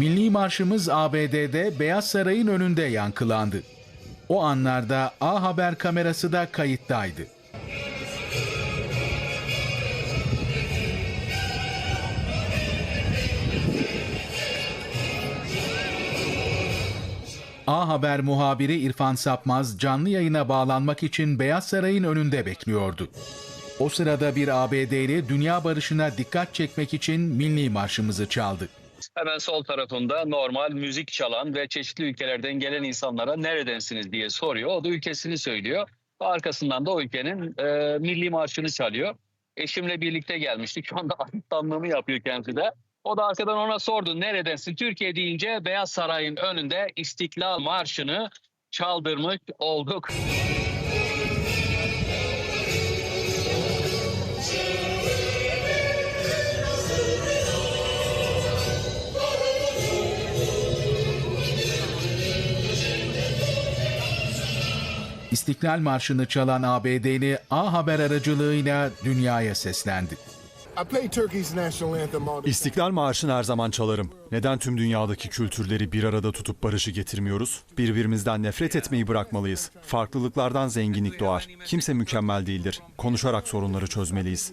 Milli marşımız ABD'de Beyaz Saray'ın önünde yankılandı. O anlarda A Haber kamerası da kayıttaydı. A Haber muhabiri İrfan Sapmaz canlı yayına bağlanmak için Beyaz Saray'ın önünde bekliyordu. O sırada bir ABD'li dünya barışına dikkat çekmek için milli marşımızı çaldı. Hemen sol tarafında normal müzik çalan ve çeşitli ülkelerden gelen insanlara neredensiniz diye soruyor. O da ülkesini söylüyor. Arkasından da o ülkenin e, milli marşını çalıyor. Eşimle birlikte gelmiştik. Şu anda asistanlığımı yapıyor kendisi de. O da arkadan ona sordu neredensin? Türkiye deyince Beyaz Saray'ın önünde İstiklal Marşı'nı çaldırmış olduk. İstiklal Marşı'nı çalan ABD'li A Haber aracılığıyla dünyaya seslendi. İstiklal Marşı'nı her zaman çalarım. Neden tüm dünyadaki kültürleri bir arada tutup barışı getirmiyoruz? Birbirimizden nefret etmeyi bırakmalıyız. Farklılıklardan zenginlik doğar. Kimse mükemmel değildir. Konuşarak sorunları çözmeliyiz.